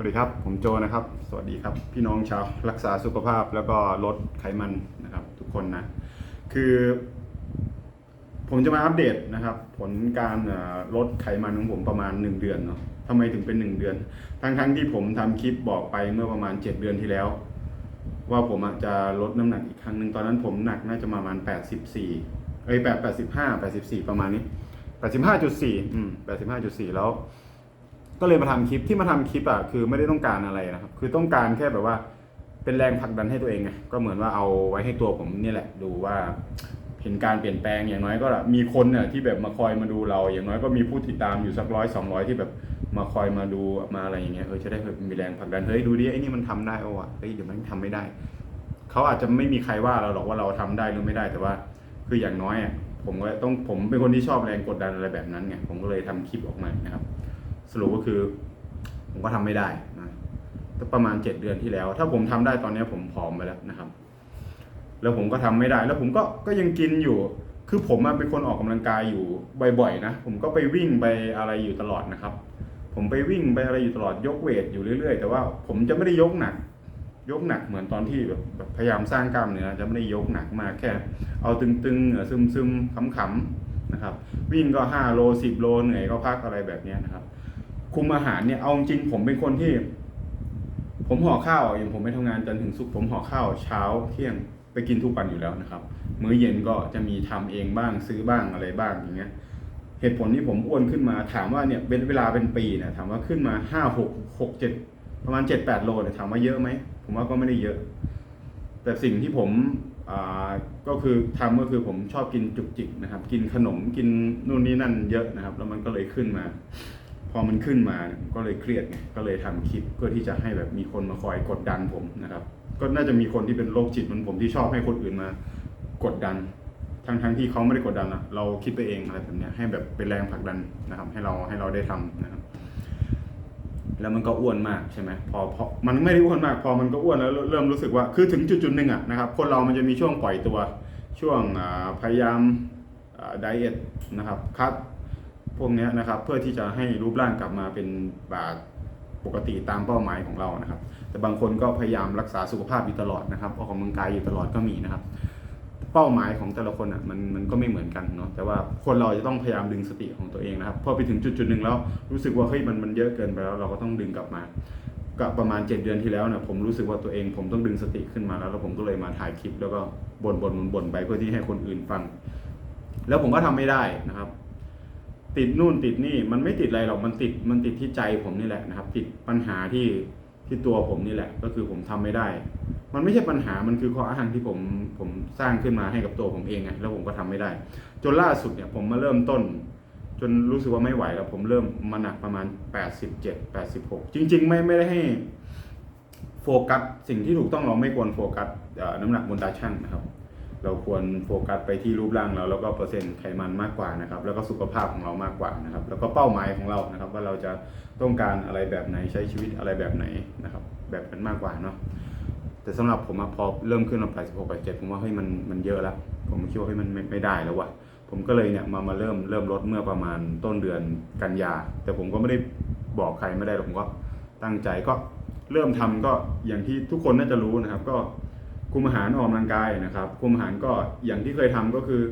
วัสดีครับ ผมโจนะครับ สวัสดีครับ พี่น้องชาวรักษาสุขภาพแล้วก็ลดไขมันนะครับ ทุกคนนะ คือ ผมจะมาอัปเดตนะครับ ผลการลดไขมันของผมประมาณ 1 เดือนเนาะทำไมถึงเป็น 1 เดือน ทั้งๆที่ผมทำคลิปบอกไปเมื่อประมาณ 7 เดือนที่แล้ว ว่าผมจะลดน้ำหนักอีกครั้งหนึ่งตอนนั้นผมหนักน่าจะประมาณ 84เอ้ย8 85 84 ประมาณนี้ 85.4อืม85.4 แล้ว ก็เลยมาทำคลิปที่มาทำคลิปอะคือไม่ได้ต้องการอะไรนะครับ คือต้องการแค่แบบว่าเป็นแรงผลักดันให้ตัวเองไงก็เหมือนว่าเอาไว้ให้ตัวผมนี่แหละ ดูว่าเห็นการเปลี่ยนแปลงอย่างน้อยก็มีคนเนี่ยที่แบบมาคอยมาดูเรา อย่างน้อยก็มีผู้ติดตามอยู่สักร้อยสองร้อยที่แบบมาคอยมาดูมาอะไรอย่างเงี้ยเออจะได้มีแรงผลักดันเฮ้ยดูดิไอ้นี่มันทำได้โอ้วะเฮ้ยเดี๋ยวมันทำไม่ได้เขาอาจจะไม่มีใครว่าเราหรอกว่าเราทำได้หรือไม่ได้แต่ว่า คืออย่างน้อยอะผมก็ต้องผมเป็นคนที่ชอบแรงกดดันอะไรแบบนั้นไงผมก็เลยทำคลิปออกมานะครับ สรุปก็คือ ผมก็ทำไม่ได้นะประมาณเจ็ดเดือนที่แล้ว ถ้าผมทำได้ตอนนี้ผมผอมไปแล้วนะครับ แล้วผมก็ทำไม่ได้ แล้วผมก็ก็ยังกินอยู่ คือผมเป็นคนออกกำลังกายอยู่บ่อยๆนะผมก็ไปวิ่งไปอะไรอยู่ตลอดนะครับ ผมไปวิ่งไปอะไรอยู่ตลอดยกเวทอยู่เรื่อย ๆ แต่ว่าผมจะไม่ได้ยกหนัก ยกหนักเหมือนตอนที่แบบพยายามสร้างกล้ามเนื้อจะไม่ได้ยกหนักมากแค่ เอาตึงๆเออซึมๆขำๆนะครับ วิ่งก็5โล10โลเหนื่อยก็พักอะไรแบบนี้นะครับ คุมอาหารเนี่ยเอาจริงผมเป็นคนที่ ผมห่อข้าวอย่างผมไปทำงานจนถึงศุกผมห่อข้าวเช้าเที่ยงไปกินทุกวันอยู่แล้วนะครับ มื้อเย็นก็จะมีทำเองบ้างซื้อบ้างอะไรบ้างอย่างเงี้ยเหตุผลที่ผมอ้วนขึ้นมาถามว่าเนี่ยเป็นเวลาเป็นปีเนี่ยถามว่าขึ้นมาห้าหกหกเจ็ดประมาณเจ็ดแปดโลเนี่ยถามว่าเยอะไหมผมว่าก็ไม่ได้เยอะ แต่สิ่งที่ผมอ่าก็คือทำก็คือผมชอบกินจุกจิกนะครับ กินขนมกินนู่นนี่นั่นเยอะนะครับ แล้วมันก็เลยขึ้นมา พอมันขึ้นมาก็เลยเครียดไงก็เลยทำคลิปเพื่อที่จะให้แบบมีคนมาคอยกดดันผมนะครับ ก็น่าจะมีคนที่เป็นโรคจิตเหมือนผมที่ชอบให้คนอื่นมากดดัน ทั้งทั้งที่เขาไม่ได้กดดันอะเราคิดไปเองอะไรแบบนี้ให้แบบเป็นแรงผลักดันนะครับ ให้เราให้เราได้ทำนะครับ แล้วมันก็อ้วนมากใช่ไหมพอพอมันไม่ได้อ้วนมาก พอมันก็อ้วนแล้วเริ่มรู้สึกว่าคือถึงจุดจุดๆหนึ่งอะนะครับ คนเรามันจะมีช่วงปล่อยตัวช่วงพยายามไดเอทนะครับคัด พวกนี้นะครับ เพื่อที่จะให้รูปร่างกลับมาเป็นแบบปกติตามเป้าหมายของเรานะครับ แต่บางคนก็พยายามรักษาสุขภาพอยู่ตลอดนะครับออกกำลังกายอยู่ตลอดก็มีนะครับ เป้าหมายของแต่ละคนอะมันมันก็ไม่เหมือนกันเนาะแต่ว่าคนเราจะต้องพยายามดึงสติของตัวเองนะครับพอไปถึงจุดจุดหนึ่งแล้วรู้สึกว่าเฮ้ยมันมันเยอะเกินไปแล้วเราก็ต้องดึงกลับมาก็ประมาณ 7 เดือนที่แล้วเนี่ยผมรู้สึกว่าตัวเองผมต้องดึงสติขึ้นมาแล้วแล้วผมก็เลยมาถ่ายคลิป แล้วก็บ่นบ่นบ่นบ่นไปเพื่อที่ให้คนอื่นฟัง แล้วผมก็ทำไม่ได้นะครับ ติดนู่นติดนี่มันไม่ติดอะไรหรอกมันติดมันติดที่ใจผมนี่แหละนะครับ ติดปัญหาที่ที่ตัวผมนี่แหละ ก็คือผมทำไม่ได้ มันไม่ใช่ปัญหามันคือข้ออ้างที่ผมผมสร้างขึ้นมาให้กับตัวผมเองไงแล้วผมก็ทำไม่ได้ จนล่าสุดเนี่ยผมมาเริ่มต้น จนรู้สึกว่าไม่ไหวแล้ว ผมเริ่มมาหนักประมาณ 87 86 จริง ๆ ไม่ไม่ได้ให้โฟกัสสิ่งที่ถูกต้องเราไม่ควรโฟกัสน้ำหนักบนตาช่างนะครับ เราควรโฟกัสไปที่รูปร่างเราแล้วก็เปอร์เซ็นต์ไขมันมากกว่านะครับแล้วก็สุขภาพของเรามากกว่านะครับแล้วก็เป้าหมายของเรานะครับว่าเราจะต้องการอะไรแบบไหนใช้ชีวิตอะไรแบบไหนนะครับแบบนั้นมากกว่าเนาะแต่สำหรับผมพอเริ่มขึ้นมา86 87ผมว่าเฮ้ยมันมันเยอะแล้วผมคิดว่าเฮ้ยมันไม่ได้แล้วว่ะผมก็เลยเนี่ยมามาเริ่มเริ่มลดเมื่อประมาณต้นเดือนกันยา แต่ผมก็ไม่ได้บอกใครไม่ได้หรอกผมก็ตั้งใจก็เริ่มทำก็อย่างที่ทุกคนน่าจะรู้นะครับ ก็ คุมอาหารออกกำลังกายนะครับ คุมอาหารก็อย่างที่เคยทำก็คือ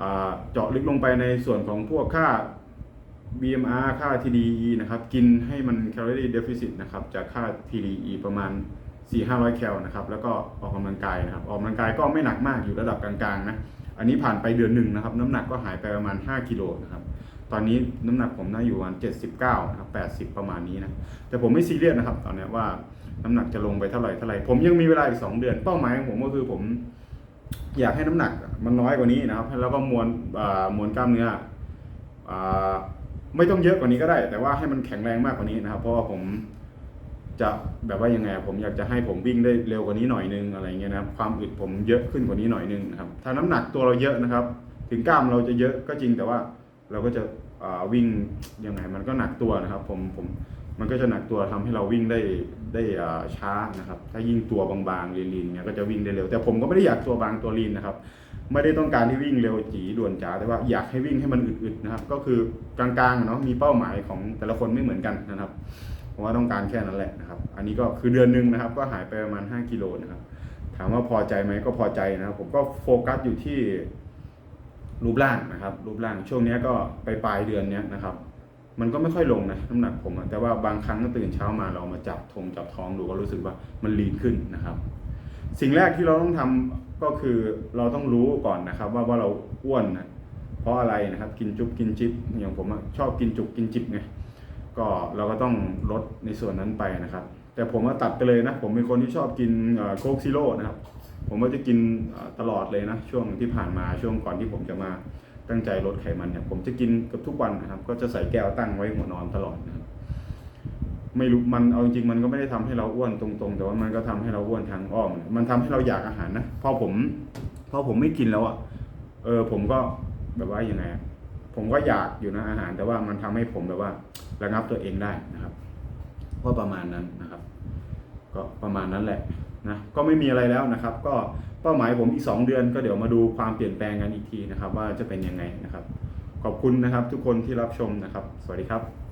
อเจาะลึกลงไปในส่วนของพวกค่า BMR ค่า TDE นะครับ กินให้มัน calorie deficit นะครับ จากค่า TDE ประมาณ 4-500 แคลนะครับ แล้วก็ออกกำลังกายนะครับ ออกกำลังกายก็ไม่หนักมากอยู่ระดับกลางๆนะ อันนี้ผ่านไปเดือนหนึ่งนะครับ น้ำหนักก็หายไปประมาณ 5 กิโลนะครับ ตอนนี้น้ำหนักผมน่าอยู่ประมาณ 79 นะครับ 80 ประมาณนี้นะ แต่ผมไม่ซีเรียสนะครับ ตอนเนี้ยว่า น้ำหนักจะลงไปเท่าไหร่เท่าไหร่ผมยังมีเวลาอีก2เดือนเป้าหมายของผมก็คือผม อยากให้น้ำหนักมันน้อยกว่านี้นะครับ แล้วก็มวลมวลกล้ามเนื้ออไม่ต้องเยอะกว่านี้ก็ได้ แต่ว่าให้มันแข็งแรงมากกว่านี้นะครับ เพราะว่าผมจะแบบว่ายังไงผมอยากจะให้ผมวิ่งได้เร็วกว่านี้หน่อยนึงอะไรเงี้ยนะครับความอึดผมเยอะขึ้นกว่านี้หน่อยนึงนะครับถ้าน้ำหนักตัวเราเยอะนะครับ ถึงกล้ามเราจะเยอะก็จริงแต่ว่าเราก็จะวิ่งยังไงมันก็หนักตัวนะครับ ผมผม มันก็จะหนักตัวทำให้เราวิ่งได้ได้อ่าช้านะครับ ถ้ายิ่งตัวบางๆลีนๆเนี่ยก็จะวิ่งได้เร็ว แต่ผมก็ไม่ได้อยากตัวบางตัวลีนนะครับ ไม่ได้ต้องการที่วิ่งเร็วจีด่วนจ๋าแต่ว่าอยากให้วิ่งให้มันอึดๆนะครับ ก็คือกลางๆเนาะมีเป้าหมายของแต่ละคนไม่เหมือนกันนะครับผมว่าต้องการแค่นั้นแหละนะครับ อันนี้ก็คือเดือนหนึ่งนะครับ ก็หายไปประมาณ 5 กิโลนะครับ ถามว่าพอใจไหมก็พอใจนะครับ ผมก็โฟกัสอยู่ที่รูปร่างนะครับ รูปร่างช่วงนี้ก็ไปปลายเดือนนี้นะครับ มันก็ไม่ค่อยลงนะน้ำหนักผมแต่ว่าบางครั้งตื่นเช้ามาเรามาจับทงจับท้องดูก็รู้สึกว่ามันลีนขึ้นนะครับ สิ่งแรกที่เราต้องทำก็คือเราต้องรู้ก่อนนะครับ ว่าว่าเราอ้วนนะเพราะอะไรนะครับ กินจุบกินจิบอย่างผมชอบกินจุกกินจิบไงก็เราก็ต้องลดในส่วนนั้นไปนะครับ แต่ผมว่าตัดไปเลยนะ ผมเป็นคนที่ชอบกินโคกซิโร่นะครับ ผมก็จะกินตลอดเลยนะ ช่วงที่ผ่านมาช่วงก่อนที่ผมจะมา ตั้งใจลดไขมันเนี่ยผมจะกินกับทุกวันนะครับ ก็จะใส่แก้วตั้งไว้หัวนอนตลอดนะครับไม่รู้มันเอาจริงมันก็ไม่ได้ทำให้เราอ้วนตรงๆ แต่ว่ามันก็ทำให้เราอ้วนทางอ้อมมันทำให้เราอยากอาหารนะพอผมพอผมไม่กินแล้วอะเออผมก็แบบว่ายังไงผมก็อยากอยู่นะอาหาร แต่ว่ามันทำให้ผมแบบว่า ระงับตัวเองได้นะครับ ว่าประมาณนั้นนะครับ ก็ประมาณนั้นแหละ นะก็ไม่มีอะไรแล้วนะครับ ก็เป้าหมายผมอีก 2 เดือน ก็เดี๋ยวมาดูความเปลี่ยนแปลงกันอีกทีนะครับ ว่าจะเป็นยังไงนะครับ ขอบคุณนะครับทุกคนที่รับชมนะครับ สวัสดีครับ